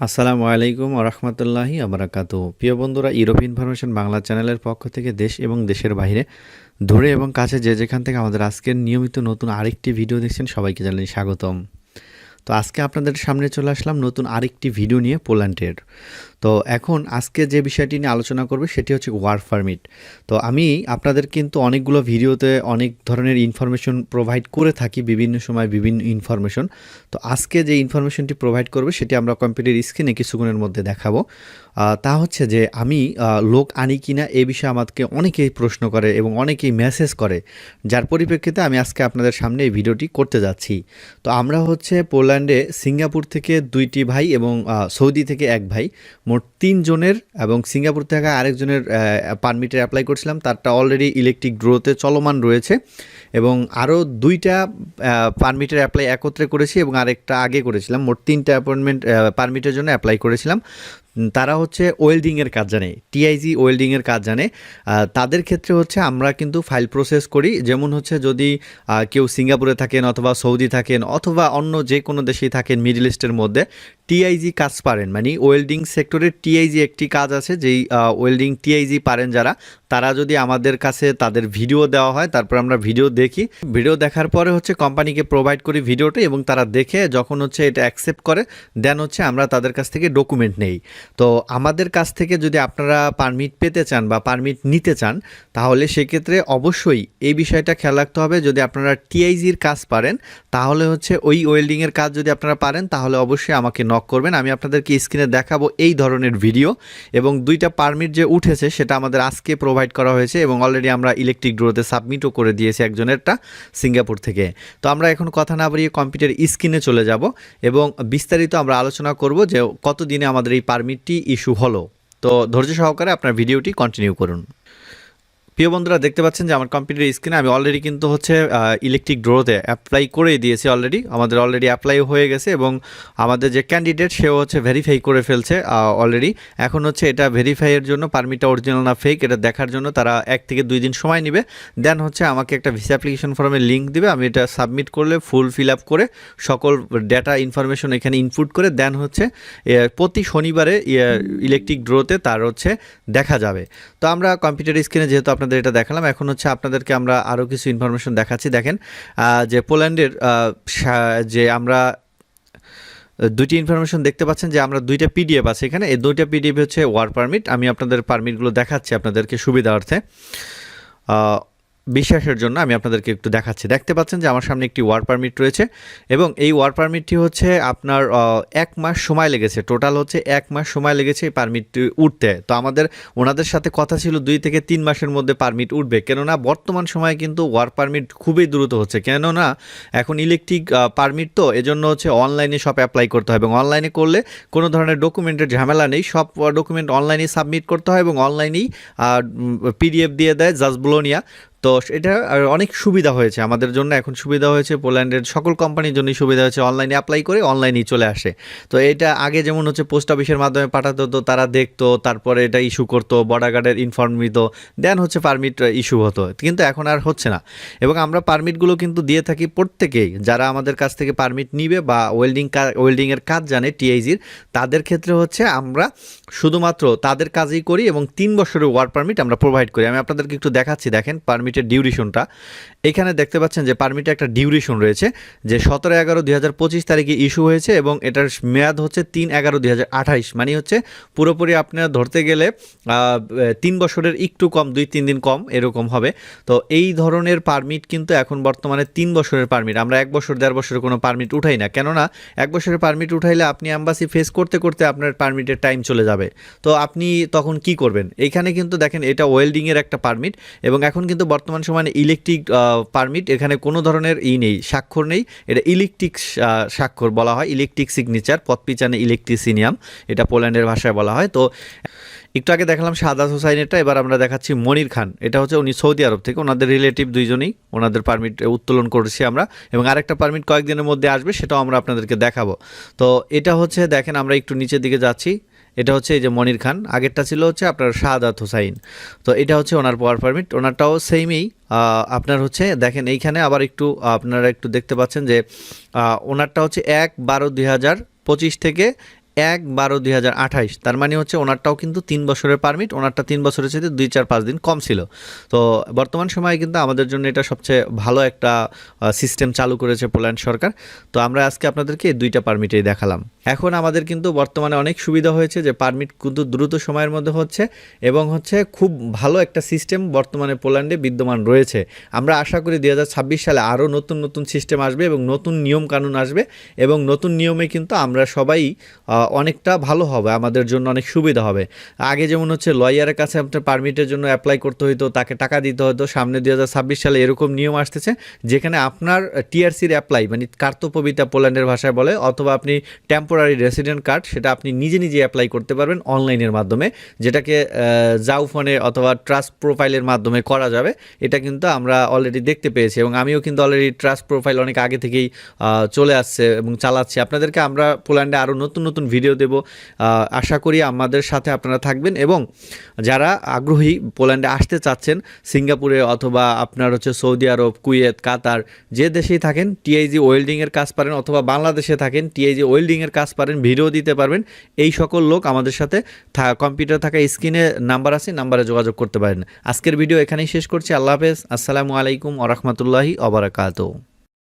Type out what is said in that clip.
আসসালামু আলাইকুম রহমতুল্লাহি আবরাকাত প্রিয় বন্ধুরা ইউরোপ ইনফরমেশন বাংলা চ্যানেলের পক্ষ থেকে দেশ এবং দেশের বাইরে, দূরে এবং কাছে যে যেখান থেকে আমাদের আজকের নিয়মিত নতুন আরেকটি ভিডিও দেখছেন সবাইকে জানাই স্বাগতম। তো আজকে আপনাদের সামনে চলে আসলাম নতুন আরেকটি ভিডিও নিয়ে পোল্যান্ডের। তো এখন আজকে যে বিষয়টি নিয়ে আলোচনা করবে সেটি হচ্ছে ওয়ার্ক পারমিট। তো আমি আপনাদের কিন্তু অনেকগুলো ভিডিওতে অনেক ধরনের ইনফরমেশন প্রোভাইড করে থাকি বিভিন্ন সময় বিভিন্ন ইনফরমেশন তো আজকে যে ইনফরমেশনটি প্রোভাইড করবে সেটি আমরা কম্পিউটার স্ক্রিনে কিছুক্ষণের মধ্যে দেখাবো। তা হচ্ছে যে আমি লোক আনি কিনা এ বিষয়ে আমাকে অনেকেই প্রশ্ন করে এবং অনেকেই মেসেজ করে। যার পরিপ্রেক্ষিতে আমি আজকে আপনাদের সামনে এই ভিডিওটি করতে যাচ্ছি। তো আমরা হচ্ছে পোল্যান্ডে সিঙ্গাপুর থেকে দুইটি ভাই এবং সৌদি থেকে এক ভাই। মোট তিনজনের এবং সিঙ্গাপুর থেকে আরেকজনের পারমিটের অ্যাপ্লাই করছিলাম। তারটা অলরেডি ইলেকট্রিক গ্রোতে চলমান রয়েছে। এবং আরও দুইটা পারমিটের অ্যাপ্লাই একত্রে করেছি এবং আরেকটা আগে করেছিলাম। মোট তিনটা অ্যাপয়েন্টমেন্ট পারমিটের জন্য অ্যাপ্লাই করেছিলাম। তারা হচ্ছে ওয়েল্ডিংয়ের কাজ জানে টিআইজি ওয়েল্ডিংয়ের কাজ জানে। তাদের ক্ষেত্রে হচ্ছে আমরা কিন্তু ফাইল প্রসেস করি। যেমন হচ্ছে যদি কেউ সিঙ্গাপুরে থাকেন অথবা সৌদি থাকেন অথবা অন্য যে কোনো দেশেই থাকেন মিডল ইস্টের মধ্যে টিআইজি কাজ পারেন। মানে ওয়েল্ডিং সেক্টরের টিআইজি একটি কাজ আছে, যেই ওয়েল্ডিং টিআইজি পারেন যারা। তারা যদি আমাদের কাছে তাদের ভিডিও দেওয়া হয়, তারপর আমরা ভিডিও দেখি। ভিডিও দেখার পরে হচ্ছে কোম্পানিকে প্রোভাইড করি ভিডিওটা এবং তারা দেখে যখন হচ্ছে এটা অ্যাকসেপ্ট করে দেন হচ্ছে আমরা তাদের কাছ থেকে ডকুমেন্ট নেই। তো আমাদের কাছ থেকে যদি আপনারা পারমিট পেতে চান বা পারমিট নিতে চান, তাহলে সেক্ষেত্রে অবশ্যই এই বিষয়টা খেয়াল রাখতে হবে। যদি আপনারা টিআইজির কাজ পারেন, তাহলে হচ্ছে ওই ওয়েল্ডিংয়ের কাজ যদি আপনারা পারেন, তাহলে অবশ্যই আমাকে নক করবেন। আমি আপনাদেরকে স্ক্রিনে দেখাবো এই ধরনের ভিডিও এবং দুইটা পারমিট যে উঠেছে, সেটা আমাদের আজকে প্রোভাইড করা হয়েছে এবং অলরেডি আমরা ইলেকট্রিক ড্রোতে সাবমিটও করে দিয়েছি একজনেরটা সিঙ্গাপুর থেকে। তো আমরা এখন কথা না বাড়িয়ে কম্পিউটার স্ক্রিনে চলে যাব এবং বিস্তারিত আমরা আলোচনা করব যে কতদিনে আমাদের এই পারমিটটি ইস্যু হলো। তো ধৈর্য সহকারে আপনার ভিডিওটি কন্টিনিউ করুন। প্রিয় বন্ধুরা, দেখতে পাচ্ছেন যে আমার কম্পিউটার স্ক্রিনে আমি অলরেডি কিন্তু হচ্ছে ইলেকট্রিক ড্রোতে অ্যাপ্লাই করে দিয়েছি অলরেডি আমাদের অলরেডি অ্যাপ্লাই হয়ে গেছে এবং আমাদের যে ক্যান্ডিডেট সেও হচ্ছে ভেরিফাই করে ফেলছে অলরেডি এখন হচ্ছে এটা ভেরিফাইয়ের জন্য পারমিটটা অরিজিনাল না ফেক এটা দেখার জন্য তারা এক থেকে দুই দিন সময় নেবে। দেন হচ্ছে আমাকে একটা ভিসা অ্যাপ্লিকেশন ফর্মের লিঙ্ক দেবে, আমি এটা সাবমিট করলে ফুল ফিল আপ করে সকল ডেটা ইনফরমেশন এখানে ইনপুট করে দেন হচ্ছে প্রতি শনিবারে ইলেকট্রিক ড্রোতে তার হচ্ছে দেখা যাবে। তো আমরা কম্পিউটার স্ক্রিনে যেহেতু আপনাদের এটা দেখালাম। এখন হচ্ছে আপনাদেরকে আমরা আরও কিছু ইনফরমেশন দেখাচ্ছি। দেখেন যে পোল্যান্ডের যে আমরা দুইটি ইনফরমেশন দেখতে পাচ্ছেন যে আমরা দুইটা পিডিএফ আছে এখানে। এই দুইটা পিডিএফ হচ্ছে ওয়ার পারমিট আমি আপনাদের পারমিটগুলো দেখাচ্ছি আপনাদেরকে সুবিধার্থে। বিশ্বাসের জন্য আমি আপনাদেরকে একটু দেখাচ্ছি। দেখতে পাচ্ছেন যে আমার সামনে একটি ওয়ার পারমিট রয়েছে এবং এই ওয়ার পারমিটটি হচ্ছে আপনার এক মাস সময় লেগেছে। টোটাল হচ্ছে এক মাস সময় লেগেছে এই পারমিটটি উঠতে। তো আমাদের ওনাদের সাথে কথা ছিল দুই থেকে তিন মাসের মধ্যে পারমিট উঠবে। কেননা বর্তমান সময়ে কিন্তু ওয়ার পারমিট খুবই দ্রুত হচ্ছে। কেননা এখন ইলেকট্রিক পারমিট তো এজন্য হচ্ছে অনলাইনে সব অ্যাপ্লাই করতে হয় এবং অনলাইনে করলে কোনো ধরনের ডকুমেন্টের ঝামেলা নেই। সব ডকুমেন্ট অনলাইনে সাবমিট করতে হয় এবং অনলাইনেই পিডিএফ দিয়ে দেয় জাজবুলোনিয়া তো এটা অনেক সুবিধা হয়েছে। আমাদের জন্য এখন সুবিধা হয়েছে পোল্যান্ডের সকল কোম্পানির জন্যই সুবিধা হয়েছে অনলাইনে অ্যাপ্লাই করে অনলাইনেই চলে আসে। তো এটা আগে যেমন হচ্ছে পোস্ট অফিসের মাধ্যমে পাঠাতে হতো তারা দেখতো, তারপরে এটা ইস্যু করতো বর্ডার গার্ডের ইনফর্ম নিত দেন হচ্ছে পারমিট ইস্যু হতো। কিন্তু এখন আর হচ্ছে না। এবং আমরা পারমিটগুলো কিন্তু দিয়ে থাকি প্রত্যেকেই। যারা আমাদের কাছ থেকে পারমিট নিবে বা ওয়েল্ডিং ওয়েল্ডিংয়ের কাজ জানে টিআইজির তাদের ক্ষেত্রে হচ্ছে আমরা শুধুমাত্র তাদের কাজই করি এবং তিন বছরের ওয়ার্ক পারমিট আমরা প্রোভাইড করি। আমি আপনাদেরকে একটু দেখাচ্ছি। দেখেন পারমিটের ডিউরেশনটা, এখানে দেখতে পাচ্ছেন যে পারমিটে একটা ডিউরেশন রয়েছে, যে সতেরো এগারো দুই তারিখে ইস্যু হয়েছে এবং এটার মেয়াদ হচ্ছে তিন এগারো দুই মানে হচ্ছে পুরোপুরি আপনারা ধরতে গেলে তিন বছরের একটু কম, দুই তিন দিন কম এরকম হবে। তো এই ধরনের পারমিট কিন্তু এখন বর্তমানে তিন বছরের পারমিট, আমরা এক বছর, দেড় বছরের কোনো পারমিট উঠাই না। কেননা এক বছরের পারমিট উঠাইলে আপনি অ্যাম্বাসি ফেস করতে করতে আপনার পারমিটের টাইম চলে যাবে। তো আপনি তখন কি করবেন? এইখানে কিন্তু দেখেন এটা ওয়েল্ডিংয়ের একটা পারমিট এবং এখন কিন্তু বর্তমান সময়ে ইলেকট্রিক পারমিট এখানে কোনো ধরনের ই নেই, স্বাক্ষর নেই। এটা ইলেকট্রিক স্বাক্ষর বলা হয় ইলেকট্রিক সিগনেচার পথপিচানে ইলেকট্রিসিনিয়াম এটা পোল্যান্ডের ভাষায় বলা হয়। তো একটু আগে দেখালাম সাদাত হোসাইনেরটা, এবার আমরা দেখাচ্ছি মনির খান। এটা হচ্ছে উনি সৌদি আরব থেকে, ওনাদের রিলেটিভ দুইজনেই, ওনাদের পারমিট উত্তোলন করেছি আমরা। এবং আরেকটা পারমিট কয়েকদিনের মধ্যে আসবে, সেটাও আমরা আপনাদেরকে দেখাবো। তো এটা হচ্ছে, দেখেন আমরা একটু নিচের দিকে যাচ্ছি। এটা হচ্ছে এই যে মনির খান। আগেরটা ছিল হচ্ছে আপনার শাহাদাত হোসাইন। তো এটা হচ্ছে ওনার পাওয়ার পারমিট ওনারটাও সেমই আপনার হচ্ছে, দেখেন এইখানে আবার একটু আপনারা একটু দেখতে পাচ্ছেন যে ওনারটা হচ্ছে এক বারো দুই হাজার পঁচিশ থেকে এক বারো দুই হাজার আঠাইশ। তার মানে হচ্ছে ওনারটাও কিন্তু তিন বছরের পারমিট ওনারটা তিন বছরের চাইতে দুই চার পাঁচ দিন কম ছিল। তো বর্তমান সময়ে কিন্তু আমাদের জন্য এটা সবচেয়ে ভালো একটা সিস্টেম চালু করেছে পোল্যান্ড সরকার। তো আমরা আজকে আপনাদেরকে এই দুইটা পারমিটেই দেখালাম। এখন আমাদের কিন্তু বর্তমানে অনেক সুবিধা হয়েছে যে পারমিট কিন্তু দ্রুত সময়ের মধ্যে হচ্ছে এবং হচ্ছে খুব ভালো একটা সিস্টেম বর্তমানে পোল্যান্ডে বিদ্যমান রয়েছে। আমরা আশা করি দু হাজার ছাব্বিশ সালে আরও নতুন নতুন সিস্টেম আসবে এবং নতুন নিয়ম কানুন আসবে এবং নতুন নিয়মে কিন্তু আমরা সবাই অনেকটা ভালো হবে, আমাদের জন্য অনেক সুবিধা হবে। আগে যেমন হচ্ছে লয়ারের কাছে আপনার পারমিটের জন্য অ্যাপ্লাই করতে হতো তাকে টাকা দিতে হতো, সামনে দু হাজার ছাব্বিশ সালে এরকম নিয়ম আসতেছে যেখানে আপনার টিআরসির অ্যাপ্লাই মানে কার্তপবিতা পোল্যান্ডের ভাষায় বলে, অথবা আপনি টেম্পোরারি রেসিডেন্ট কার্ড সেটা আপনি নিজে নিজে অ্যাপ্লাই করতে পারবেন অনলাইনের মাধ্যমে, যেটাকে জাউ ফোনে অথবা ট্রাস্ট প্রোফাইলের মাধ্যমে করা যাবে। এটা কিন্তু আমরা অলরেডি দেখতে পেয়েছি এবং আমিও কিন্তু অলরেডি ট্রাস্ট প্রোফাইল অনেক আগে থেকেই চলে আসছে এবং চালাচ্ছি। আপনাদেরকে আমরা পোল্যান্ডে আরও নতুন নতুন ভিডিও দেব আশা করি আমাদের সাথে আপনারা থাকবেন এবং যারা আগ্রহী পোল্যান্ডে আসতে চাচ্ছেন, সিঙ্গাপুরে অথবা আপনার হচ্ছে সৌদি আরব, কুয়েত, কাতার, যে দেশেই থাকেন টিআইজি ওয়েল্ডিংয়ের কাজ পারেন অথবা বাংলাদেশে থাকেন টিআইজি ওয়েল্ডিংয়ের কাজ পারেন, ভিডিও দিতে পারবেন। এই সকল লোক আমাদের সাথে কম্পিউটার থাকা স্ক্রিনে নাম্বার আছে, নাম্বারে যোগাযোগ করতে পারেন। আজকের ভিডিও এখানেই শেষ করছি। আল্লাহ হাফেজ। আসসালামু আলাইকুম আরহামতুল্লাহি অবরাকাতু